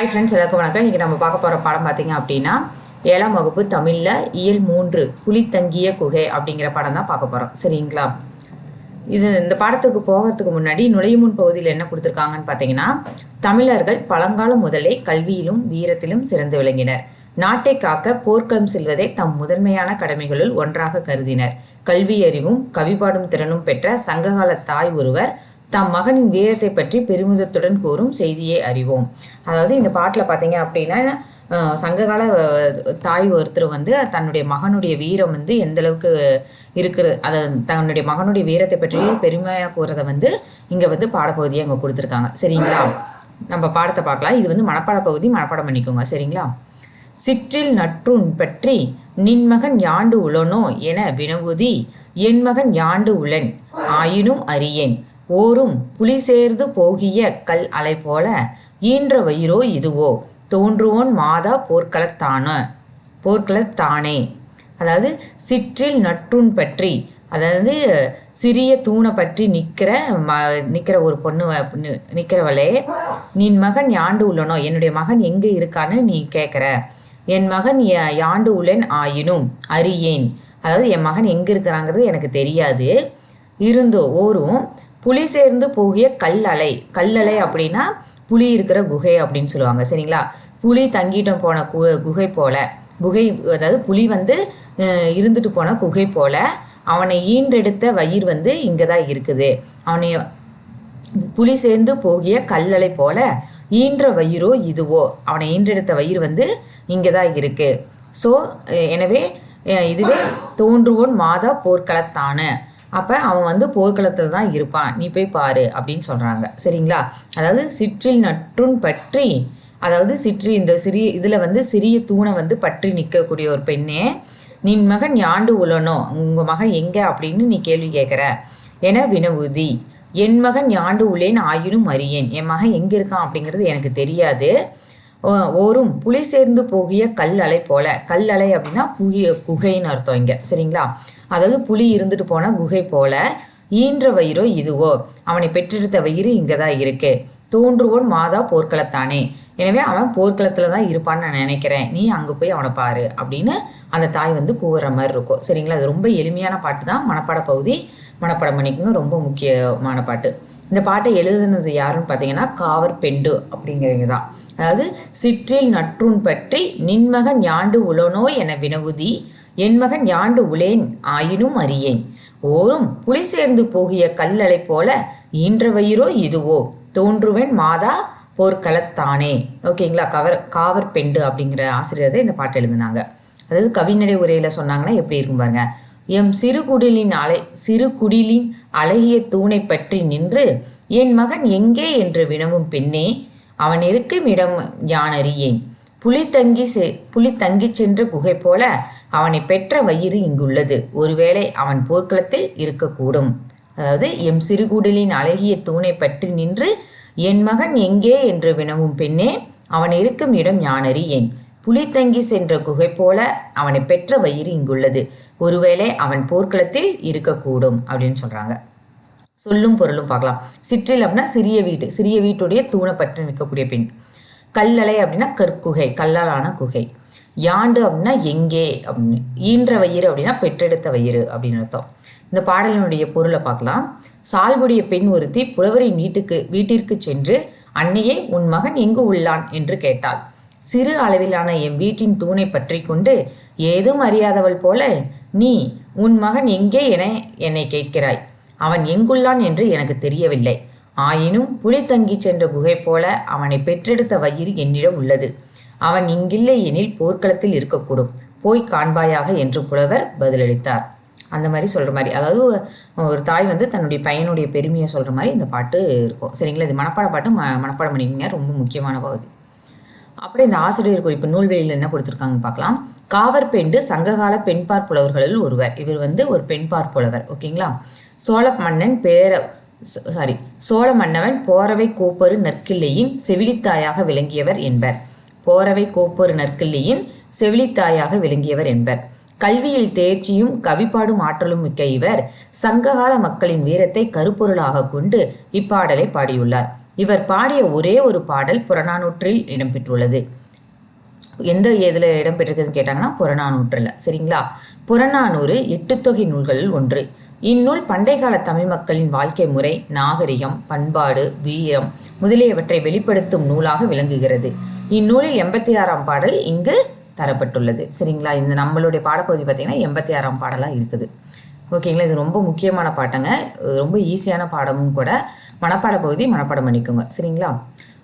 Hi friends எல்லாருக்கும் வணக்கம். இன்றைக்கி நம்ம பார்க்க போகிற படம் பார்த்தீங்க அப்படின்னா ஏழாம் வகுப்பு தமிழில் இயல் மூன்று புலித்தங்கிய குகை அப்படிங்கிற படம் தான் பார்க்க போகிறோம் சரிங்களா? இது இந்த பாடத்துக்கு போகிறதுக்கு முன்னாடி நுழையும் முன் பகுதியில் என்ன கொடுத்துருக்காங்கன்னு பார்த்தீங்கன்னா தமிழர்கள் பழங்காலம் முதலே கல்வியிலும் வீரத்திலும் சிறந்து விளங்கினர். நாட்டை காக்க போர்க்களம் செல்வதை தம் முதன்மையான கடமைகளுள் ஒன்றாக கருதினர். கல்வியறிவும் கவிபாடும் திறனும் பெற்ற சங்ககால தாய் ஒருவர் தம் மகனின் வீரத்தை பற்றி பெருமிதத்துடன் கூறும் செய்தியை அறிவோம். அதாவது இந்த பாட்டில் பார்த்தீங்க அப்படின்னா சங்ககால தாய் ஒருத்தர் வந்து தன்னுடைய மகனுடைய வீரம் வந்து எந்த அளவுக்கு இருக்கிறது அதை தன்னுடைய மகனுடைய வீரத்தை பற்றி பெருமையாக கூறதை வந்து இங்கே வந்து பாடப்பகுதியை அங்கே கொடுத்துருக்காங்க. சரிங்களா? நம்ம பாடத்தை பார்க்கலாம். இது வந்து மனப்பாட பகுதி. மனப்பாடம் பண்ணிக்கோங்க. சரிங்களா? சிற்றில் நற்றுண் பற்றி நின்மகன் யாண்டு உளனோ என வினவுதி என் மகன் யாண்டு உளன் ஆயினும் அறியேன். ஓரும் புலி சேர்ந்து போகிய கல் அலை போல ஈன்ற வயிறோ இதுவோ? தோன்றுவோன் மாதா போர்க்களத்தான? போர்க்களத்தானே. அதாவது சிற்றில் நற்றுண் பற்றி அதாவது சிறிய தூணை பற்றி நிற்கிற ம நிற்கிற ஒரு பொண்ணு நிற்கிறவளே நின் மகன் யாண்டு உள்ளனோ? என்னுடைய மகன் எங்கே இருக்கான்னு நீ கேட்குற என் மகன் யா- யாண்டு உள்ளேன் ஆயினும் அறியேன். அதாவது என் மகன் எங்கே இருக்கிறாங்கிறது எனக்கு தெரியாது. இருந்தோ? ஓரும் புலி சேர்ந்து போகிய கல்லலை. கல்லலை அப்படின்னா புலி இருக்கிற குகை அப்படின்னு சொல்லுவாங்க சரிங்களா? புலி தங்கிட்டம் போன கு குகை போல. குகை அதாவது புலி வந்து இருந்துட்டு போன குகை போல. அவனை ஈன்றெடுத்த வயிறு வந்து இங்கே தான் இருக்குது. அவனை புலி சேர்ந்து போகிய கல்லலை போல ஈன்ற வயிறோ இதுவோ? அவனை ஈன்றெடுத்த வயிறு வந்து இங்கே தான் இருக்கு ஸோ எனவே இதுவே தோன்றுவோன் மாதா போர்க்களத்தான. அப்போ அவன் வந்து போர்க்களத்தில் தான் இருப்பான். நீ போய் பாரு அப்படின்னு சொல்கிறாங்க சரிங்களா? அதாவது சிற்றில் நற்றுன் பற்றி அதாவது சிற்றி இந்த சிறிய இதில் வந்து சிறிய தூணை வந்து பற்றி நிற்கக்கூடிய ஒரு பெண்ணே நின் மகன் யாண்டு உளனோ? உங்கள் மகன் எங்கே? அப்படின்னு நீ கேள்வி கேட்குற. என வினவுதி. என் மகன் யாண்டு உள்ளேன் ஆயினும் அறியேன். என் மகன் எங்கே இருக்கான்? அப்படிங்கிறது எனக்கு தெரியாது. ஓரும் புலி சேர்ந்து போகிய கல் அலை போல. கல் அலை அப்படின்னா புகிய குகைன்னு அர்த்தம் இங்கே. சரிங்களா? அதாவது புலி இருந்துட்டு போன குகை போல. ஈன்ற வயிறோ இதுவோ? அவனை பெற்றெடுத்த வயிறு இங்கே தான் இருக்கு. தோன்றுவோன் மாதா போர்க்களத்தானே. எனவே அவன் போர்க்களத்தில் தான் இருப்பான்னு நான் நினைக்கிறேன். நீ அங்கே போய் அவனை பாரு அப்படின்னு அந்த தாய் வந்து கூவுற மாதிரி இருக்கும். சரிங்களா? அது ரொம்ப எளிமையான பாட்டு தான். மனப்பாட பகுதி மனப்பாடம் பண்ணிக்கோங்க. ரொம்ப முக்கியமான பாட்டு. இந்த பாட்டை எழுதுனது யாருன்னு பார்த்தீங்கன்னா காவர் பெண்டு அப்படிங்கிறவங்க தான். அதாவது சிற்றில் நற்றுண் பற்றி நின்மகன் யாண்டு உளனோ என வினவுதி என் மகன் யாண்டு உளேன் ஆயினும் அறியேன். ஓரும் புலி சேர்ந்து போகிய கல்லலை போல ஈன்ற வயிறோ இதுவோ? தோன்றுவேன் மாதா போர்க்களத்தானே ஓகேங்களா? கவர் காவர் பெண்டு அப்படிங்கிற ஆசிரியர் இந்த பாட்டு எழுதுனாங்க. அதாவது கவிநடை உரையில் சொன்னாங்கன்னா எப்படி இருக்கும் பாருங்க. எம் சிறு குடிலின் அலை சிறு குடிலின் அழகிய தூணை பற்றி நின்று என் மகன் எங்கே என்று வினவும் பெண்ணே அவன் இருக்கும் இடம் யான் அறியேன்? புலி தங்கி செ புலி தங்கிச் சென்ற குகை போல அவனை பெற்ற வயிறு இங்குள்ளது. ஒருவேளை அவன் போர்க்களத்தில் இருக்கக்கூடும். அதாவது எம் சிறுகுடலின் அழகிய தூணை பற்றி நின்று என் மகன் எங்கே? என்று வினவும் பெண்ணே அவன் இருக்கும் இடம் யானறியேன் புலி தங்கி சென்ற குகை போல அவனை பெற்ற வயிறு இங்குள்ளது. ஒருவேளை அவன் போர்க்களத்தில் இருக்கக்கூடும். அப்படின்னு சொல்றாங்க. சொல்லும் பொருளும் பார்க்கலாம். சிற்றில் அப்படின்னா சிறிய வீடு. சிறிய வீட்டுடைய தூணை பற்றி நிற்கக்கூடிய பெண். கல்லலை அப்படின்னா கற்குகை கல்லாலான குகை. யாண்டு அப்படின்னா எங்கே அப்படின்னு. ஈன்ற வயிறு அப்படின்னா பெற்றெடுத்த வயிறு அப்படின்னு அர்த்தம். இந்த பாடலினுடைய பொருளை பார்க்கலாம். சால்புடைய பெண் ஒருத்தி புலவரின் வீட்டுக்கு வீட்டிற்கு சென்று அன்னையே உன் மகன் எங்கு உள்ளான்? என்று கேட்டாள். சிறு அளவிலான என் வீட்டின் தூணை பற்றி கொண்டு ஏதும் அறியாதவள் போல நீ உன் மகன் எங்கே என என்னை கேட்கிறாய்? அவன் எங்குள்ளான் என்று எனக்கு தெரியவில்லை. ஆயினும் புலி தங்கிச் சென்ற குகை போல அவனை பெற்றெடுத்த வயிறு என்னிடம் உள்ளது. அவன் இங்கில்லை எனில் போர்க்களத்தில் இருக்கக்கூடும். போய் காண்பாயாக என்று புலவர் பதிலளித்தார். அந்த மாதிரி சொல்கிற மாதிரி. அதாவது ஒரு தாய் வந்து தன்னுடைய பையனுடைய பெருமையை சொல்கிற மாதிரி இந்த பாட்டு இருக்கும். சரிங்களா? இது மனப்பாட பாட்டு ம மனப்பாடம் பண்ணிக்கிங்க. ரொம்ப முக்கியமான பகுதி. அப்புறம் இந்த ஆசிரியர் குறிப்பு நூல்வெளியில் என்ன கொடுத்துருக்காங்கன்னு பார்க்கலாம். காவற்பெண்டு சங்ககால பெண்பார் புலவர்களில் ஒருவர். இவர் வந்து ஒரு பெண்பார் புலவர் ஓகேங்களா? சோழ மன்னன் பேர சாரி சோழ மன்னவன் போரவை கோப்பரு நற்கிள்ளியின் செவிலித்தாயாக விளங்கியவர் என்பர். போரவை கோப்பரு நற்கிள்ளியின் செவிலித்தாயாக விளங்கியவர் என்பர். கல்வியில் தேர்ச்சியும் கவிப்பாடும் ஆற்றலும் மிக்க இவர் சங்ககால மக்களின் வீரத்தை கருப்பொருளாக கொண்டு இப்பாடலை பாடியுள்ளார். இவர் பாடிய ஒரே ஒரு பாடல் புறநானூற்றில் இடம்பெற்றுள்ளது எந்த இதில் இடம்பெற்றிருக்குதுன்னு கேட்டாங்கன்னா புறநானூற்றில். சரிங்களா? புறநானூறு எட்டு தொகை நூல்களில் ஒன்று. இந்நூல் பண்டை கால தமிழ் மக்களின் வாழ்க்கை முறை நாகரிகம் பண்பாடு வீரம் முதலியவற்றை வெளிப்படுத்தும் நூலாக விளங்குகிறது. இந்நூலில் எண்பத்தி ஆறாம் பாடல் இங்கு தரப்பட்டுள்ளது. சரிங்களா? இந்த நம்மளுடைய பாடப்பகுதி பார்த்திங்கன்னா எண்பத்தி ஆறாம் பாடலாக இருக்குது. ஓகேங்களா? இது ரொம்ப முக்கியமான பாட்டங்க. ரொம்ப ஈஸியான பாடமும் கூட. மனப்பாட பகுதி மனப்பாடம் பண்ணிக்கோங்க. சரிங்களா?